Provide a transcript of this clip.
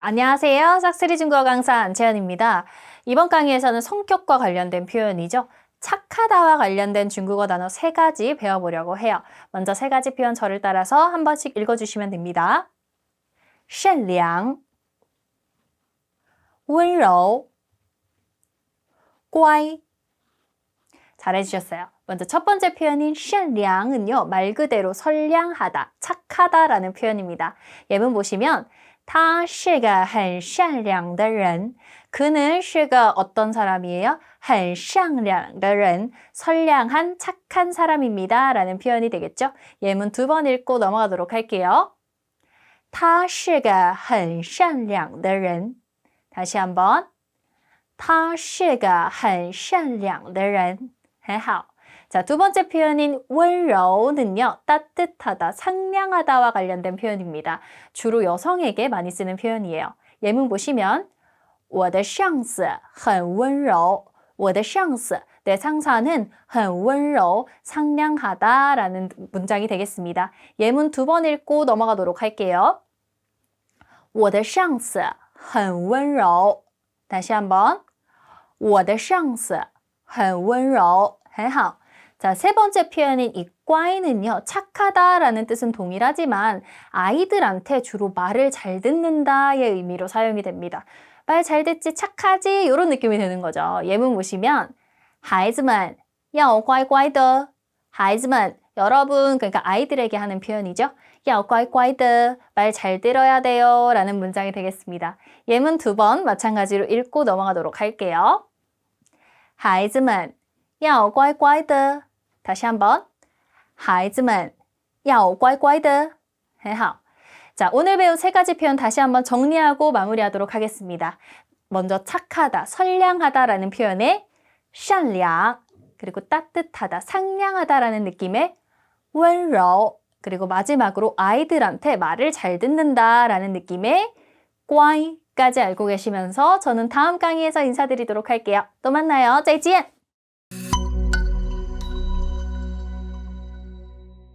안녕하세요. 싹쓸이 중국어 강사 안채연입니다. 이번 강의에서는 성격과 관련된 표현이죠. 착하다와 관련된 중국어 단어 세 가지 배워보려고 해요. 먼저 세 가지 표현 저를 따라서 한 번씩 읽어주시면 됩니다. 善良,温柔,乖. 잘해주셨어요. 먼저 첫 번째 표현인 善良은요, 말 그대로 선량하다, 착하다라는 표현입니다. 예문 보시면 他是个很善良的人. 그는 是个 어떤 사람이에요? 很善良的人. 선량한 착한 사람입니다. 라는 표현이 되겠죠? 예문 두 번 읽고 넘어가도록 할게요. 他是个很善良的人. 다시 한번. 他是个很善良的人.很好. 자, 두 번째 표현인 温柔는요, 따뜻하다, 상냥하다와 관련된 표현입니다. 주로 여성에게 많이 쓰는 표현이에요. 예문 보시면, 我的上司很温柔.我的上司, 내 상사는 很温柔, 상냥하다 라는 문장이 되겠습니다. 예문 두 번 읽고 넘어가도록 할게요. 我的上司很温柔. 다시 한번. 我的上司很温柔.很好. 자, 세 번째 표현인 이 꽈이는요, 착하다라는 뜻은 동일하지만 아이들한테 주로 말을 잘 듣는다의 의미로 사용이 됩니다. 말 잘 듣지, 착하지, 이런 느낌이 되는 거죠. 예문 보시면, 孩子们要乖乖的. 孩子们, 여러분, 그러니까 아이들에게 하는 표현이죠. 要乖乖的, 말 잘 들어야 돼요. 라는 문장이 되겠습니다. 예문 두 번 마찬가지로 읽고 넘어가도록 할게요. 孩子们要乖乖的. 다시 한번. 孩子们要乖乖的.很好. 자, 오늘 배운 세 가지 표현 다시 한번 정리하고 마무리하도록 하겠습니다. 먼저 착하다, 선량하다라는 표현에 善良 그리고 따뜻하다, 상냥하다라는 느낌의 温柔 그리고 마지막으로 아이들한테 말을 잘 듣는다라는 느낌의 乖까지 알고 계시면서 저는 다음 강의에서 인사드리도록 할게요. 또 만나요. 再见.